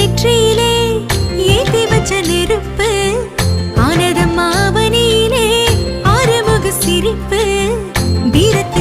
நெற்றியிலே ஏத்தி வச்ச நெருப்பு ஆனதம் ஆவணியிலே ஆறுமுக சிரிப்பு வீரத்தை